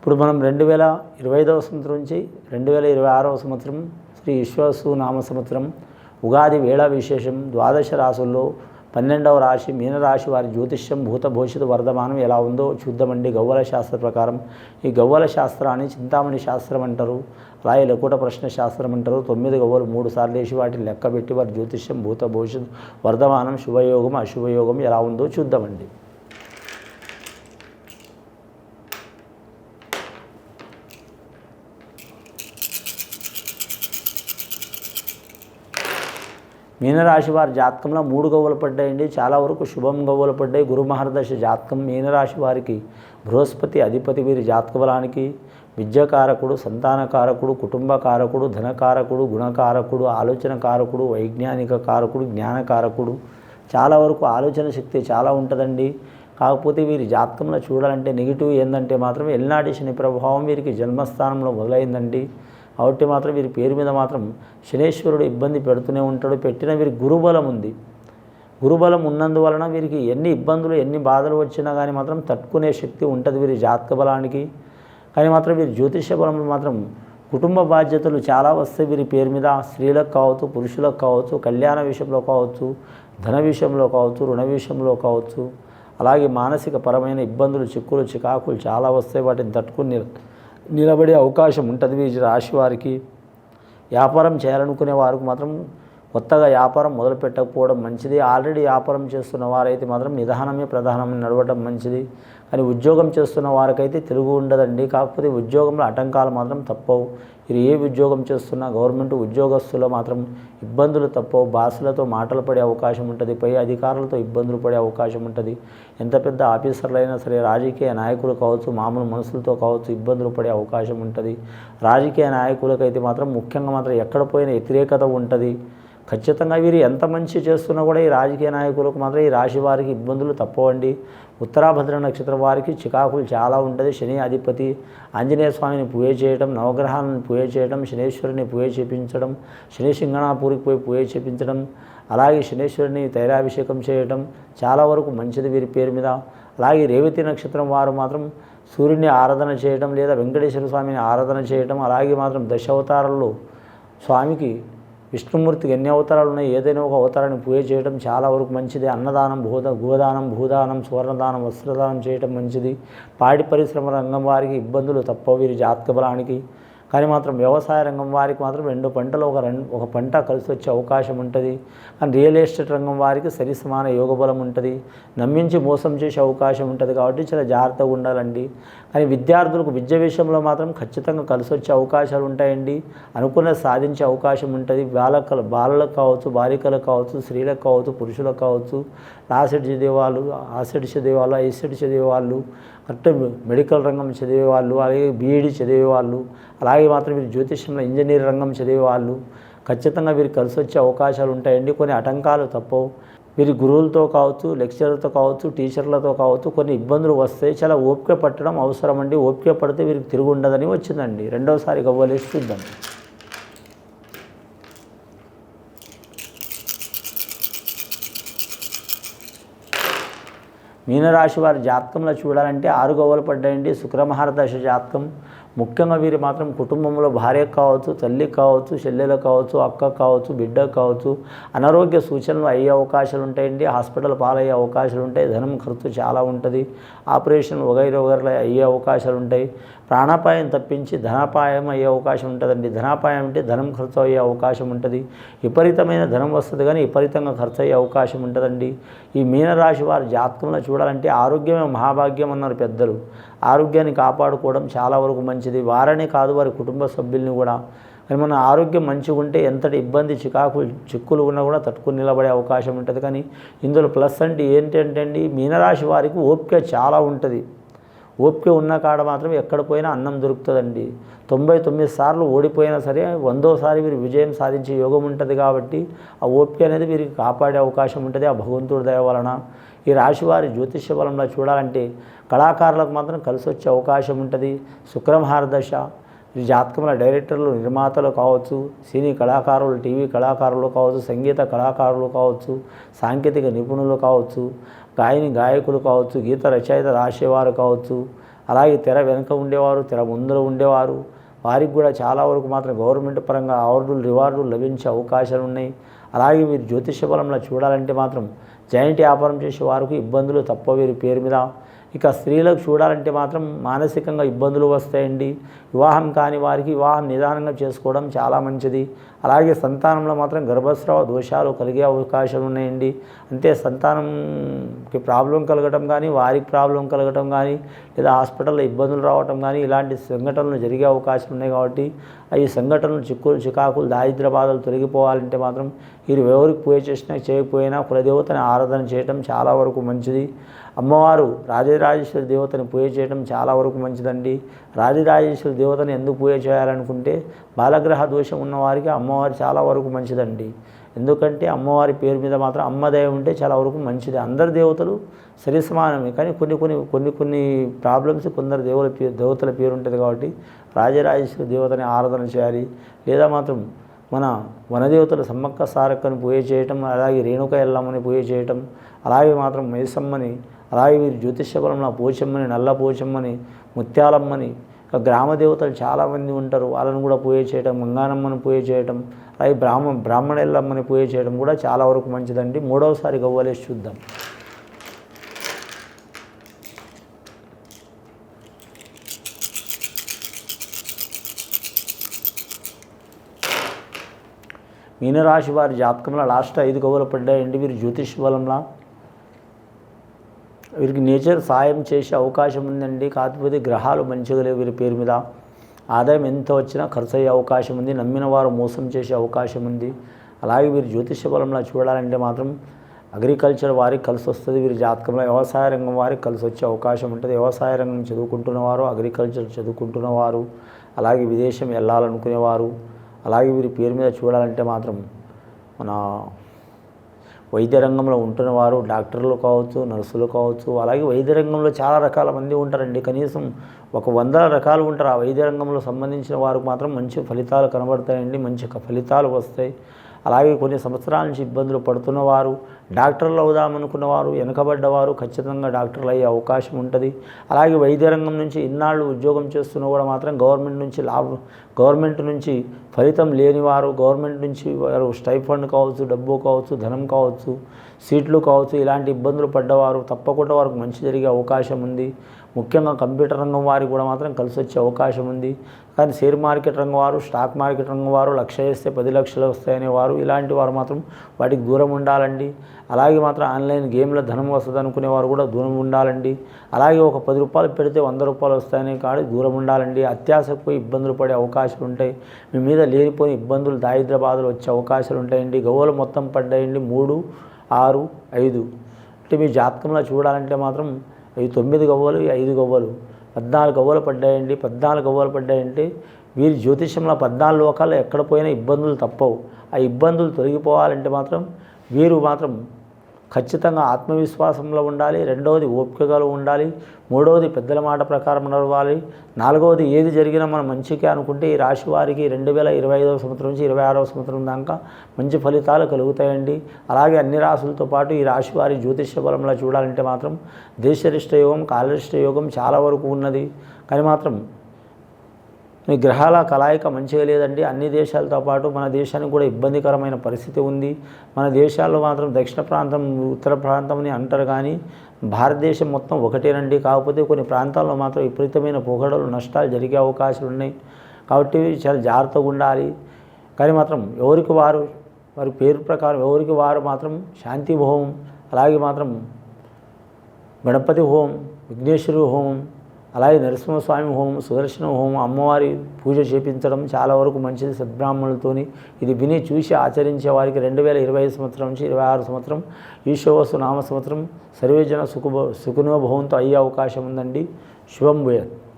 ఇప్పుడు మనం రెండు వేల ఇరవై ఐదవ సంవత్సరం నుంచి రెండు వేల ఇరవై ఆరవ సంవత్సరం శ్రీ విశ్వాసు నామ సంవత్సరం ఉగాది వేళ విశేషం ద్వాదశ రాసుల్లో పన్నెండవ రాశి మీనరాశి వారి జ్యోతిష్యం భూత భవిష్యత్తు వర్ధమానం ఎలా ఉందో చూద్దామండి. గవ్వల శాస్త్ర ప్రకారం ఈ గవ్వల శాస్త్రాన్ని చింతామణి శాస్త్రం అంటారు. అలాగే లకుట ప్రశ్న శాస్త్రం అంటారు. తొమ్మిది గవ్వలు మూడు సార్లు వేసి వాటిని లెక్క పెట్టి వారి జ్యోతిష్యం భూత భవిష్యత్తు వర్ధమానం శుభయోగం అశుభయోగం ఎలా ఉందో చూద్దామండి. మీనరాశి వారి జాతకంలో మూడు గవ్వలు పడ్డాయండి. చాలా వరకు శుభం గవ్వలు పడ్డాయి. గురు మహర్దశ జాతకం మీనరాశి వారికి బృహస్పతి అధిపతి వీరి జాతక బలానికి విద్యాకారకుడు సంతానకారకుడు కుటుంబకారకుడు ధనకారకుడు గుణకారకుడు ఆలోచన కారకుడు వైజ్ఞానిక కారకుడు జ్ఞానకారకుడు. చాలా వరకు ఆలోచన శక్తి చాలా ఉంటుందండి. కాకపోతే వీరి జాతకంలో చూడాలంటే నెగిటివ్ ఏంటంటే మాత్రం ఎల్నాటి శని ప్రభావం వీరికి జన్మస్థానంలో మొదలైందండి. కాబట్టి మాత్రం వీరి పేరు మీద మాత్రం శనేశ్వరుడు ఇబ్బంది పెడుతూనే ఉంటాడు. పెట్టిన వీరి గురుబలం ఉంది. గురుబలం ఉన్నందువలన వీరికి ఎన్ని ఇబ్బందులు ఎన్ని బాధలు వచ్చినా కానీ మాత్రం తట్టుకునే శక్తి ఉంటుంది వీరి జాతక బలానికి. కానీ మాత్రం వీరి జ్యోతిష బలంలో మాత్రం కుటుంబ బాధ్యతలు చాలా వస్తాయి వీరి పేరు మీద. స్త్రీలకు కావచ్చు పురుషులకు కావచ్చు కళ్యాణ విషయంలో కావచ్చు ధన విషయంలో కావచ్చు రుణ విషయంలో కావచ్చు. అలాగే మానసిక పరమైన ఇబ్బందులు చిక్కులు చికాకులు చాలా వస్తాయి. వాటిని తట్టుకుని నిలబడే అవకాశం ఉంటుంది వీరి రాశి వారికి. వ్యాపారం చేయాలనుకునే వారికి మాత్రం కొత్తగా వ్యాపారం మొదలు పెట్టకపోవడం మంచిది. ఆల్రెడీ వ్యాపారం చేస్తున్న వారైతే మాత్రం నిదానమే ప్రధానం నడవడం మంచిది. కానీ ఉద్యోగం చేస్తున్న వారికైతే తెలుగు ఉండదండి. కాకపోతే ఉద్యోగంలో ఆటంకాలు మాత్రం తప్పవు. మీరు ఏ ఉద్యోగం చేస్తున్నా గవర్నమెంట్ ఉద్యోగస్తులు మాత్రం ఇబ్బందులు తప్పవు. బాసులతో మాటలు పడే అవకాశం ఉంటుంది. పై అధికారులతో ఇబ్బందులు పడే అవకాశం ఉంటుంది. ఎంత పెద్ద ఆఫీసర్లైనా సరే రాజకీయ నాయకులు కావచ్చు మామూలు మనుషులతో కావచ్చు ఇబ్బందులు పడే అవకాశం ఉంటుంది. రాజకీయ నాయకులకైతే మాత్రం ముఖ్యంగా మాత్రం ఎక్కడ పోయిన వ్యతిరేకత ఉంటుంది. ఖచ్చితంగా వీరు ఎంత మంచి చేస్తున్నా కూడా ఈ రాజకీయ నాయకులకు మాత్రం ఈ రాశి వారికి ఇబ్బందులు తప్పవండి. ఉత్తరాభద్ర నక్షత్రం వారికి చికాకులు చాలా ఉంటుంది శని అధిపతి ఆంజనేయ స్వామిని పూజ చేయడం నవగ్రహాలను పూజ చేయడం శనేశ్వరుని పూజ చేపించడం శని సింగణాపూరికి పోయి పూజ చేపించడం అలాగే శనేశ్వరుని తైలాభిషేకం చేయడం చాలా వరకు మంచిది వీరి పేరు మీద. అలాగే రేవతి నక్షత్రం వారు మాత్రం సూర్యుని ఆరాధన చేయడం లేదా వెంకటేశ్వర స్వామిని ఆరాధన చేయడం అలాగే మాత్రం దశావతారంలో స్వామికి విష్ణుమూర్తికి ఎన్ని అవతారాలు ఉన్నాయి? ఏదైనా ఒక అవతారాన్ని పూజ చేయడం చాలా వరకు మంచిది. అన్నదానం భూద గోదానం భూదానం సువర్ణదానం వస్త్రదానం చేయడం మంచిది. పాడి పరిశ్రమ రంగం వారికి ఇబ్బందులు తప్ప వీరి జాతక బలానికి కానీ మాత్రం వ్యవసాయ రంగం వారికి మాత్రం రెండు పంటలు ఒక రెండు ఒక పంట కలిసి వచ్చే అవకాశం ఉంటుంది. కానీ రియల్ ఎస్టేట్ రంగం వారికి సరి సమాన యోగ బలం ఉంటుంది. నమ్మించి మోసం చేసే అవకాశం ఉంటుంది కాబట్టి చాలా జాగ్రత్తగా ఉండాలండి. కానీ విద్యార్థులకు విద్య విషయంలో మాత్రం ఖచ్చితంగా కలిసి వచ్చే అవకాశాలు ఉంటాయండి. అనుకున్న సాధించే అవకాశం ఉంటుంది. బాలకలు బాలలకు కావచ్చు బాలికలకు కావచ్చు స్త్రీలకు కావచ్చు పురుషులకు కావచ్చు లాసెట్ చదివేవాళ్ళు ఆసెట్ చదివేవాళ్ళు ఐసెట్ చదివేవాళ్ళు అంటే మెడికల్ రంగం చదివేవాళ్ళు అలాగే బీఈడి చదివేవాళ్ళు అలాగే మాత్రం వీరు జ్యోతిష్యంలో ఇంజనీర్ రంగం చదివేవాళ్ళు ఖచ్చితంగా వీరు కలిసి వచ్చే అవకాశాలు ఉంటాయండి. కొన్ని ఆటంకాలు తప్పవు. వీరి గురువులతో కావచ్చు లెక్చరర్తో కావచ్చు టీచర్లతో కావచ్చు కొన్ని ఇబ్బందులు వస్తాయి. చాలా ఓపిక పట్టడం అవసరం అండి ఓపిక పడితే వీరికి తిరుగు ఉండదని వచ్చిందండి. రెండోసారి గవ్వలేసి చూద్దాం. మీనరాశి వారి జాతకంలో చూడాలంటే ఆరు పడ్డాయండి. శుక్రమహారదశ జాతకం. ముఖ్యంగా వీరు మాత్రం కుటుంబంలో భార్య కావచ్చు తల్లికి కావచ్చు చెల్లెలు కావచ్చు అక్క కావచ్చు బిడ్డ కావచ్చు. అనారోగ్య సూచనలు అయ్యే అవకాశాలు ఉంటాయండి. హాస్పిటల్ పాలయ్యే అవకాశాలు ఉంటాయి. ధనం ఖర్చు చాలా ఉంటుంది. ఆపరేషన్ వగైరా వగైరా అయ్యే అవకాశాలు ఉంటాయి. ప్రాణాపాయం తప్పించి ధనాపాయం అయ్యే అవకాశం ఉంటుందండి. ధనాపాయం అంటే ధనం ఖర్చు అయ్యే అవకాశం ఉంటుంది. విపరీతమైన ధనం వస్తుంది కానీ విపరీతంగా ఖర్చు అయ్యే అవకాశం ఉంటుందండి. ఈ మీనరాశి వారి జాతకంలో చూడాలంటే ఆరోగ్యమే మహాభాగ్యం అన్నారు పెద్దలు. ఆరోగ్యాన్ని కాపాడుకోవడం చాలా వరకు మంచిది. వారనే కాదు వారి కుటుంబ సభ్యుల్ని కూడా. కానీ మన ఆరోగ్యం మంచిగా ఉంటే ఎంతటి ఇబ్బంది చికాకు చిక్కులు ఉన్నా కూడా తట్టుకుని నిలబడే అవకాశం ఉంటుంది. కానీ ఇందులో ప్లస్ అంటే ఏంటంటే అండి మీనరాశి వారికి ఓపిక చాలా ఉంటుంది. ఓపిక ఉన్న కాడ మాత్రం ఎక్కడ పోయినా అన్నం దొరుకుతుందండి. తొంభై తొమ్మిది సార్లు ఓడిపోయినా సరే వందోసారి వీరు విజయం సాధించే యోగం ఉంటుంది కాబట్టి ఆ ఓపిక అనేది వీరికి కాపాడే అవకాశం ఉంటుంది. ఆ భగవంతుడి దయ వలన ఈ రాశివారి జ్యోతిష్య బలంలో చూడాలంటే కళాకారులకు మాత్రం కలిసి వచ్చే అవకాశం ఉంటుంది. శుక్రమహారదశ ఈ జాతకంలో డైరెక్టర్లు నిర్మాతలు కావచ్చు సినీ కళాకారులు టీవీ కళాకారులు కావచ్చు సంగీత కళాకారులు కావచ్చు సాంకేతిక నిపుణులు కావచ్చు గాయని గాయకులు కావచ్చు గీత రచయిత రాసేవారు కావచ్చు అలాగే తెర వెనుక ఉండేవారు తెర ముందర ఉండేవారు. వారికి కూడా చాలా వరకు మాత్రం గవర్నమెంట్ పరంగా అవార్డులు రివార్డులు లభించే అవకాశాలు ఉన్నాయి. అలాగే వీరు జ్యోతిష బలంలో చూడాలంటే మాత్రం జాయింట్ వ్యాపారం చేసే వారికి ఇబ్బందులు తప్ప వీరి పేరు మీద. ఇక స్త్రీలకు చూడాలంటే మాత్రం మానసికంగా ఇబ్బందులు వస్తాయండి. వివాహం కాని వారికి వివాహం నిదానంగా చేసుకోవడం చాలా మంచిది. అలాగే సంతానంలో మాత్రం గర్భస్రావ దోషాలు కలిగే అవకాశాలు ఉన్నాయండి. అంతే సంతానంకి ప్రాబ్లం కలగటం కానీ వారికి ప్రాబ్లం కలగటం కానీ లేదా హాస్పిటల్లో ఇబ్బందులు రావటం కానీ ఇలాంటి సంఘటనలు జరిగే అవకాశం ఉన్నాయి కాబట్టి ఈ సంఘటనలు చిక్కులు చికాకులు దారిద్ర బాధలు తొలగిపోవాలంటే మాత్రం వీరు ఎవరికి పూజ చేసినా చేయకపోయినా కులదేవతని ఆరాధన చేయటం చాలా వరకు మంచిది. అమ్మవారు రాజరాజేశ్వరి దేవతని పూజ చేయడం చాలా వరకు మంచిదండి. రాజరాజేశ్వరి దేవతని ఎందుకు పూజ చేయాలనుకుంటే బాలగ్రహ దోషం ఉన్నవారికి అమ్మవారి చాలా వరకు మంచిదండి. ఎందుకంటే అమ్మవారి పేరు మీద మాత్రం అమ్మదయ ఉంటే చాలా వరకు మంచిది. అందరి దేవతలు సరి సమానమే కానీ కొన్ని కొన్ని కొన్ని కొన్ని ప్రాబ్లమ్స్ కొందరు దేవుల పేరు దేవతల పేరు ఉంటుంది కాబట్టి రాజరాజేశ్వరి దేవతని ఆరాధన చేయాలి. లేదా మాత్రం మన వనదేవతలు సమ్మక్క సారక్కని పూజ చేయటం అలాగే రేణుక ఎల్లమ్మని పూజ చేయటం అలాగే మాత్రం మైసమ్మని అలాగే వీరు జ్యోతిష్య బలంలో పోచమ్మని నల్ల పోచమ్మని ముత్యాలమ్మని గ్రామ దేవతలు చాలామంది ఉంటారు. వాళ్ళని కూడా పూజ చేయటం మంగానమ్మని పూజ చేయటం అలాగే బ్రాహ్మ బ్రాహ్మణెల్లమ్మని పూజ చేయడం కూడా చాలా వరకు మంచిదండి. మూడవసారి గవ్వలేసి చూద్దాం. మీనరాశి వారి జాతకంలో లాస్ట్ ఐదు గవ్వలు పడ్డాయండి. మీరు జ్యోతిష్ బలంలా వీరికి నేచర్ సాయం చేసే అవకాశం ఉందండి. కాకపోతే గ్రహాలు మంచిగా లేవు వీరి పేరు మీద. ఆదాయం ఎంత వచ్చినా ఖర్చు అయ్యే అవకాశం ఉంది. నమ్మిన వారు మోసం చేసే అవకాశం ఉంది. అలాగే వీరు జ్యోతిష బలంలో చూడాలంటే మాత్రం అగ్రికల్చర్ వారికి కలిసి వస్తుంది. వీరి జాతకంలో వ్యవసాయ రంగం వారికి కలిసి వచ్చే అవకాశం ఉంటుంది. వ్యవసాయ రంగం చదువుకుంటున్నవారు అగ్రికల్చర్ చదువుకుంటున్నవారు అలాగే విదేశం వెళ్ళాలనుకునేవారు అలాగే వీరి పేరు మీద చూడాలంటే మాత్రం మన వైద్య రంగంలో ఉంటున్న వారు డాక్టర్లు కావచ్చు నర్సులు కావచ్చు అలాగే వైద్య రంగంలో చాలా రకాల మంది ఉంటారండి. కనీసం ఒక వందల రకాలు ఉంటారు. ఆ వైద్య రంగంలో సంబంధించిన వారికి మాత్రం మంచి ఫలితాలు కనబడతాయండి. మంచి ఫలితాలు వస్తాయి. అలాగే కొన్ని సంవత్సరాల నుంచి ఇబ్బందులు పడుతున్నవారు డాక్టర్లు అవుదామనుకున్నవారు వెనకబడ్డవారు ఖచ్చితంగా డాక్టర్లు అయ్యే అవకాశం ఉంటుంది. అలాగే వైద్య రంగం నుంచి ఇన్నాళ్ళు ఉద్యోగం చేస్తున్న కూడా మాత్రం గవర్నమెంట్ నుంచి లాభం గవర్నమెంట్ నుంచి ఫలితం లేనివారు గవర్నమెంట్ నుంచి వారు స్టైఫండ్ కావచ్చు డబ్బు కావచ్చు ధనం కావచ్చు సీట్లు కావచ్చు ఇలాంటి ఇబ్బందులు పడ్డవారు తప్పకుండా వారికి మంచి జరిగే అవకాశం ఉంది. ముఖ్యంగా కంప్యూటర్ రంగం వారికి కూడా మాత్రం కలిసి వచ్చే అవకాశం ఉంది. కానీ షేర్ మార్కెట్ రంగం వారు స్టాక్ మార్కెట్ రంగం వారు లక్ష వేస్తే పది లక్షలు వస్తాయనే వారు ఇలాంటి వారు మాత్రం వాటికి దూరం ఉండాలండి. అలాగే మాత్రం ఆన్లైన్ గేమ్లో ధనం వస్తుంది అనుకునే వారు కూడా దూరం ఉండాలండి. అలాగే ఒక పది రూపాయలు పెడితే వంద రూపాయలు వస్తాయనే కాడి దూరం ఉండాలండి. అత్యాశకు ఇబ్బందులు పడే అవకాశాలు ఉంటాయి. మీ మీద లేనిపోయిన ఇబ్బందులు దారిద్ర బాధలు వచ్చే అవకాశాలు ఉంటాయండి. గవ్వలు మొత్తం పడ్డాయండి. మూడు ఆరు ఐదు. అంటే మీ జాతకంలో చూడాలంటే మాత్రం ఈ తొమ్మిది గవ్వలు ఐదు గవ్వలు. పద్నాలుగు గవ్వలు పడ్డాయండి. పద్నాలుగు గవ్వలు పడ్డాయంటే వీరి జ్యోతిష్యంలో పద్నాలుగు లోకాల్లో ఎక్కడ పోయినా ఇబ్బందులు తప్పవు. ఆ ఇబ్బందులు తొలగిపోవాలంటే మాత్రం వీరు మాత్రం ఖచ్చితంగా ఆత్మవిశ్వాసంలో ఉండాలి రెండవది ఓపికగా ఉండాలి మూడవది పెద్దల మాట ప్రకారం నడవాలి నాలుగవది ఏది జరిగినా మనం మంచికే అనుకుంటే ఈ రాశి వారికి రెండు వేల ఇరవై ఐదవ సంవత్సరం నుంచి ఇరవై ఆరవ సంవత్సరం దాకా మంచి ఫలితాలు కలుగుతాయండి. అలాగే అన్ని రాశులతో పాటు ఈ రాశి వారి జ్యోతిష్య బలంలో చూడాలంటే మాత్రం దేశరిష్ట యోగం కాలరిష్ట యోగం చాలా వరకు ఉన్నది. కానీ మాత్రం మీ గ్రహాల కలాయిక మంచిగా లేదండి. అన్ని దేశాలతో పాటు మన దేశానికి కూడా ఇబ్బందికరమైన పరిస్థితి ఉంది. మన దేశాల్లో మాత్రం దక్షిణ ప్రాంతం ఉత్తర ప్రాంతం అని అంటారు కానీ భారతదేశం మొత్తం ఒకటేనండి. కాకపోతే కొన్ని ప్రాంతాల్లో మాత్రం విపరీతమైన పొగడలు నష్టాలు జరిగే అవకాశాలు ఉన్నాయి. కాబట్టి చాలా జాగ్రత్తగా ఉండాలి. కానీ మాత్రం ఎవరికి వారు వారి పేరు ప్రకారం ఎవరికి వారు మాత్రం శాంతి హోమం అలాగే మాత్రం గణపతి హోమం విఘ్నేశ్వరి హోమం అలాగే నరసింహస్వామి హోమం సుదర్శన హోమం అమ్మవారి పూజ చేపించడం చాలా వరకు మంచిది సద్బ్రాహ్మణులతోని. ఇది విని చూసి ఆచరించే వారికి రెండు వేల ఇరవై ఐదు సంవత్సరం నుంచి ఇరవై ఆరు సంవత్సరం ఈశ్వవసు నామ సంవత్సరం సర్వేజన సుఖ సుఖనోభవంతో అయ్యే అవకాశం ఉందండి. శుభం భూయత్.